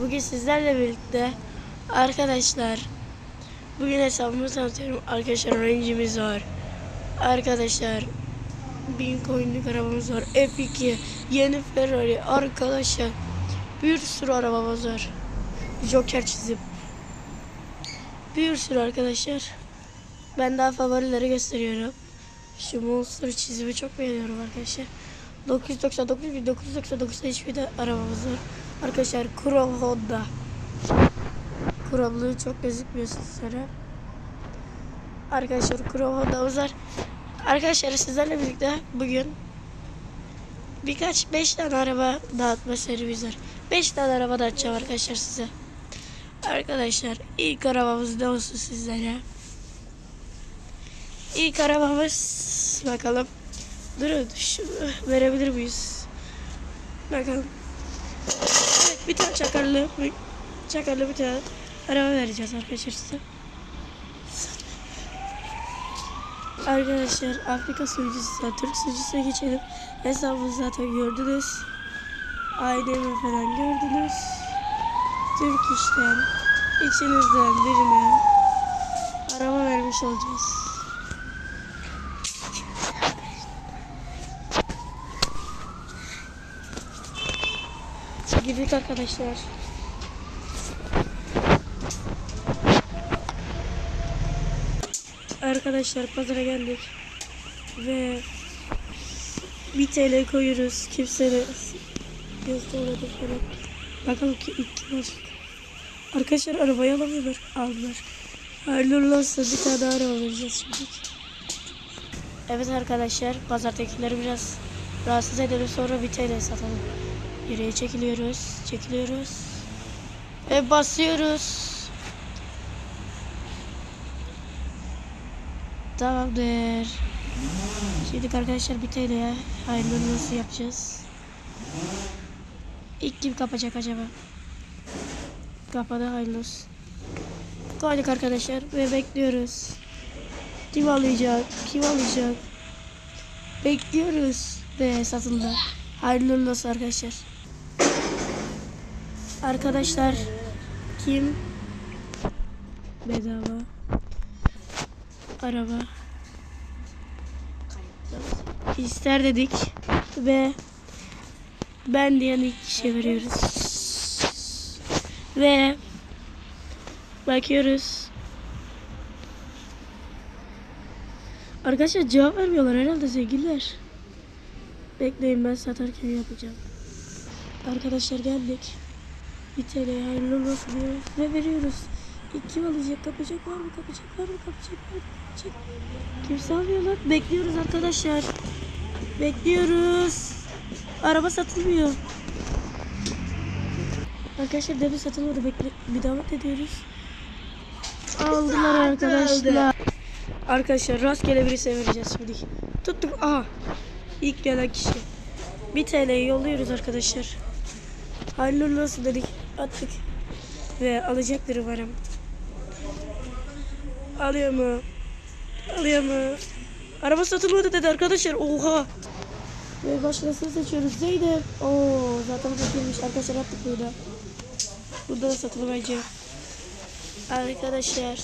Bugün sizlerle birlikte arkadaşlar bugün hesabımı tanıtıyorum. Arkadaşlar range'imiz var. Arkadaşlar bin coin'lik arabamız var. F2 yeni Ferrari arkadaşlar bir sürü arabamız var. Joker çizim. Bir sürü arkadaşlar. Ben daha favorileri gösteriyorum. Şu Monster çizimi çok beğeniyorum arkadaşlar. 999 1999 hiçbir de arabamız var. Arkadaşlar Chrome Honda. Chrome'luğu çok gözükmüyor sizlere. Arkadaşlar Chrome Honda'mız var. Arkadaşlar sizlerle birlikte bugün birkaç 5 tane araba dağıtma serimiz var. 5 tane araba dağıtacağım arkadaşlar size. Arkadaşlar ilk arabamız ne olsun sizlere? İlk arabamız bakalım. Durun şunu verebilir miyiz? Bakalım. Bir tane çakarlı çakarlı bir tane araba vereceğiz arkadaşlar size. Arkadaşlar Afrika sunucusu, Türk sunucusuna geçelim. Hesabımızı zaten gördünüz. Ailemi falan gördünüz. Türk işten içinizden birine araba vermiş olacağız. Girdik arkadaşlar. Arkadaşlar pazara geldik. Ve bir TL koyuyoruz. Kimse de göstermedi falan. Bakalım ki ilk kim olacak. Arkadaşlar arabayı alamıyorlar. Aldılar. Hayırlı olsun. Bir tane daha araba vereceğiz şimdi. Evet arkadaşlar pazardakileri biraz rahatsız edelim sonra bir TL satalım. Geriye çekiliyoruz. Çekiliyoruz. Ve basıyoruz. Tamamdır. Şimdi arkadaşlar bir TL'ye hayırlı olsun yapacağız. İlk kim kapacak acaba? Kapadı hayırlı olsun. Koyduk arkadaşlar ve bekliyoruz. Kim alacak? Kim alacak? Bekliyoruz ve satıldı. Hayırlı olsun arkadaşlar. Arkadaşlar kim? Bedava. Araba. İster dedik ve ben diyen ilk kişiye veriyoruz. Ve bakıyoruz. Arkadaşlar cevap vermiyorlar herhalde sevgililer. Bekleyin ben satarken yapacağım. Arkadaşlar geldik bir TL hayırlı olsun diyoruz ve veriyoruz İlk kim alacak? Kapacak var mı? Kapacak var mı? Kapacak var mı? Kapacak. Kimse almıyor lan. Bekliyoruz arkadaşlar. Bekliyoruz. Araba satılmıyor. Arkadaşlar demin satılmadı. Bekle. Bir davet ediyoruz. Aldılar arkadaşlar. Arkadaşlar rastgele birisi vereceğiz şimdi. Tuttuk. Aha. İlk gelen kişi. Bir TL'yi yolluyoruz arkadaşlar. Hayırlı olsun dedik. Attık. Ve alacaktır umarım. Alıyor mu? Alıyor mu? Araba satılmadı dedi arkadaşlar. Oha. Ve başkasını seçiyoruz. Zeynep. Oo, zaten satılmış. Arkadaşlar attık burada. Burada da satılmayacak. Arkadaşlar.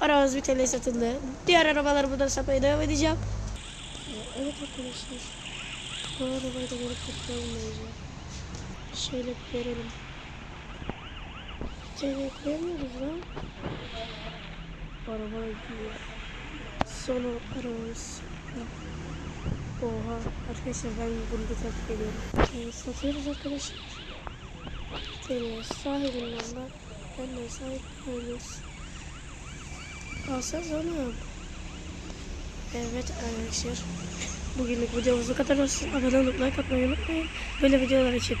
Arabamız bir TL satıldı. Diğer arabaları buradan satmaya devam edeceğim. Evet arkadaşlar. Bu arabayı da böyle katlayamayacağım. Şöyle bir verelim. Şöyle koyamıyoruz lan. Araba gidiyor. Son arabamız. Oha. Arkadaşlar ben bunu da takip ediyorum. Evet, satıyoruz arkadaşlar. TL'ye sahibinden var. Ben de sahip oluyoruz. Alsanız onu. Evet arkadaşlar. Bugünlük videomuz bu kadar olsun. Abone olup like atmayı unutmayın. Böyle videolar için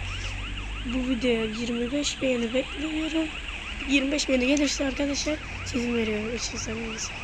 bu videoya 25 beğeni bekliyorum. 25 beğeni gelirse arkadaşlar çizim veriyorum. Samimiyse.